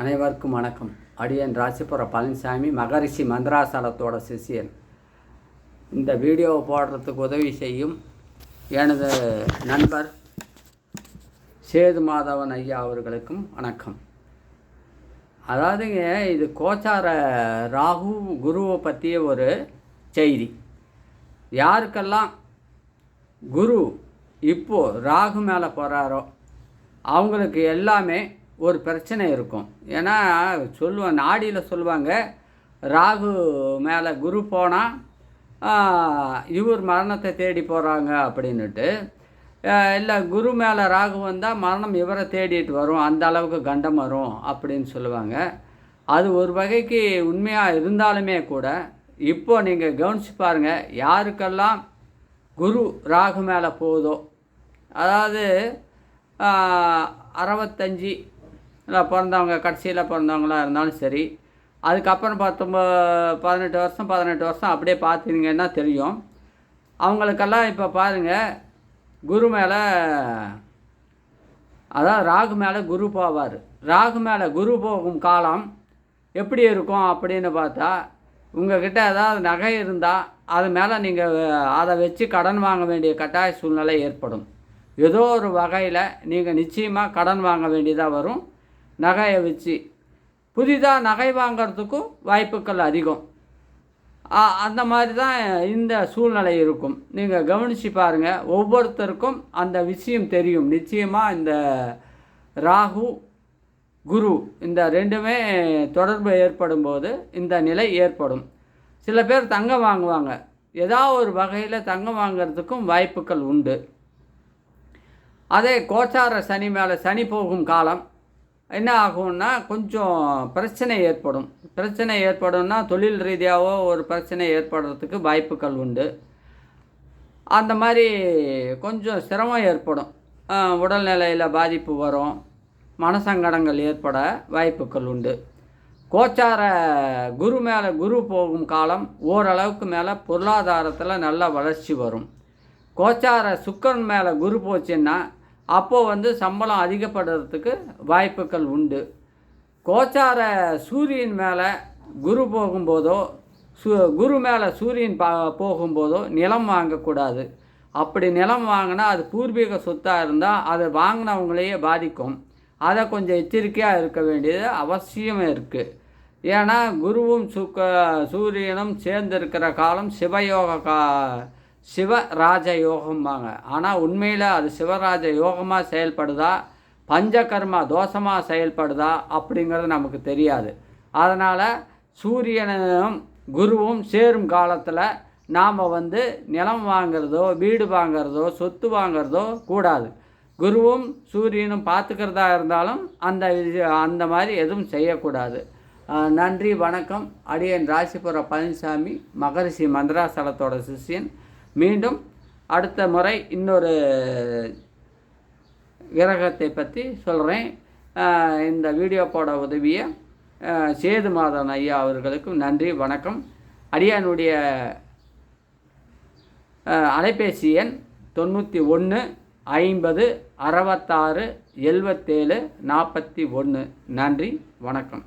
அனைவருக்கும் வணக்கம். அடியன் ராசிபுர பழனிசாமி மகரிஷி மந்திராசலத்தோட சிஷியன். இந்த வீடியோவை போடுறதுக்கு உதவி செய்யும் எனது நண்பர் சேது மாதவன் ஐயா அவர்களுக்கும் வணக்கம். அதாவதுங்க இது கோச்சார ராகு குருவை பற்றிய ஒரு செய்தி. யாருக்கெல்லாம் குரு இப்போ ராகு மேலே போகிறாரோ அவங்களுக்கு எல்லாமே ஒரு பிரச்சனை இருக்கும். ஏன்னா சொல்லுவாங்க நாடியில் சொல்லுவாங்க ராகு மேலே குரு போனால் இவர் மரணத்தை தேடி போகிறாங்க அப்படின்னுட்டு இல்லை குரு மேலே ராகு வந்தால் மரணம் இவரை தேடிட்டு வரும் அந்த அளவுக்கு கண்டம் வரும் அப்படின்னு சொல்லுவாங்க. அது ஒரு வகைக்கு உண்மையாக இருந்தாலுமே கூட இப்போ நீங்கள் கவனிச்சு பாருங்கள் யாருக்கெல்லாம் குரு ராகு மேலே போகுதோ அதாவது அறுபத்தஞ்சி இல்லை பிறந்தவங்க கடைசியில் பிறந்தவங்களாக இருந்தாலும் சரி அதுக்கப்புறம் பத்தொம்ப பதினெட்டு வருஷம் பதினெட்டு வருஷம் அப்படியே பார்த்தீங்கன்னா தெரியும். அவங்களுக்கெல்லாம் இப்போ பாருங்கள் குரு மேலே அதாவது ராகு மேலே குரு போவார். ராகு மேலே குரு போகும் காலம் எப்படி இருக்கும் அப்படின்னு பார்த்தா உங்கள்கிட்ட ஏதாவது நகை இருந்தால் அது மேலே நீங்கள் அதை வச்சு கடன் வாங்க வேண்டிய கட்டாய சூழ்நிலை ஏற்படும். ஏதோ ஒரு வகையில் நீங்கள் நிச்சயமாக கடன் வாங்க வேண்டியதாக வரும். நகையை வச்சு. புதிதாக நகை வாங்கிறதுக்கும் வாய்ப்புகள் அதிகம். அந்த மாதிரி தான் இந்த சூழ்நிலை இருக்கும். நீங்கள் கவனித்து பாருங்கள் ஒவ்வொருத்தருக்கும் அந்த விஷயம் தெரியும். நிச்சயமாக இந்த ராகு குரு இந்த ரெண்டுமே தொடர்பு ஏற்படும் போது இந்த நிலை ஏற்படும். சில பேர் தங்கம் வாங்குவாங்க. ஏதாவது ஒரு வகையில் தங்கம் வாங்கிறதுக்கும் வாய்ப்புகள் உண்டு. அதே கோச்சார சனி மேலே சனி போகும் காலம். என்ன ஆகும்னா கொஞ்சம் பிரச்சனை ஏற்படும். பிரச்சனை ஏற்படும்னா தொழில் ரீதியாகவோ ஒரு பிரச்சனை ஏற்படுறதுக்கு வாய்ப்புகள் உண்டு. அந்த மாதிரி கொஞ்சம் சிரமம் ஏற்படும். உடல்நிலையில் பாதிப்பு வரும். மனசங்கடங்கள் ஏற்பட வாய்ப்புகள் உண்டு. கோச்சார குரு மேலே குரு போகும் காலம் ஓரளவுக்கு மேலே பொருளாதாரத்தில் நல்ல வளர்ச்சி வரும். கோச்சார சுக்கரன் மேலே குரு போச்சுன்னா அப்போது வந்து சம்பளம் அதிகப்படுறதுக்கு வாய்ப்புகள் உண்டு. கோச்சார சூரியன் மேலே குரு போகும்போதோ சு குரு மேலே சூரியன் பா போகும்போதோ நிலம் வாங்கக்கூடாது. அப்படி நிலம் வாங்கினா அது பூர்வீக சொத்தாக இருந்தால் அதை வாங்கினவங்களையே பாதிக்கும். அதை கொஞ்சம் எச்சரிக்கையாக இருக்க வேண்டியது அவசியம் இருக்குது ஏன்னா குருவும் சுக்க சூரியனும் சேர்ந்திருக்கிற காலம் சிவயோக கா சிவராஜ யோகம்பாங்க ஆனால் உண்மையில் அது சிவராஜ யோகமாக செயல்படுதா பஞ்சகர்மா தோஷமாக செயல்படுதா அப்படிங்கிறது நமக்கு தெரியாது. அதனால் சூரியனும் குருவும் சேரும் காலத்தில் நாம் வந்து நிலம் வாங்கிறதோ வீடு வாங்கிறதோ சொத்து வாங்கிறதோ கூடாது. குருவும் சூரியனும் பார்த்துக்கிறதா இருந்தாலும் அந்த அந்த மாதிரி எதுவும் செய்யக்கூடாது. நன்றி வணக்கம். அடியன் ராசிபுர பழனிசாமி மகரிஷி மந்திராசலத்தோட சிஷியன். மீண்டும் அடுத்த முறை இன்னொரு கிரகத்தை பற்றி சொல்கிறேன் இந்த வீடியோ போட உதவிய சேது மாதன் ஐயா அவர்களுக்கும் நன்றி வணக்கம். அடியானுடைய அலைபேசி எண் தொண்ணூற்றி ஒன்று ஐம்பது அறுபத்தாறு எழுபத்தேழு நாற்பத்தி ஒன்று நன்றி வணக்கம்.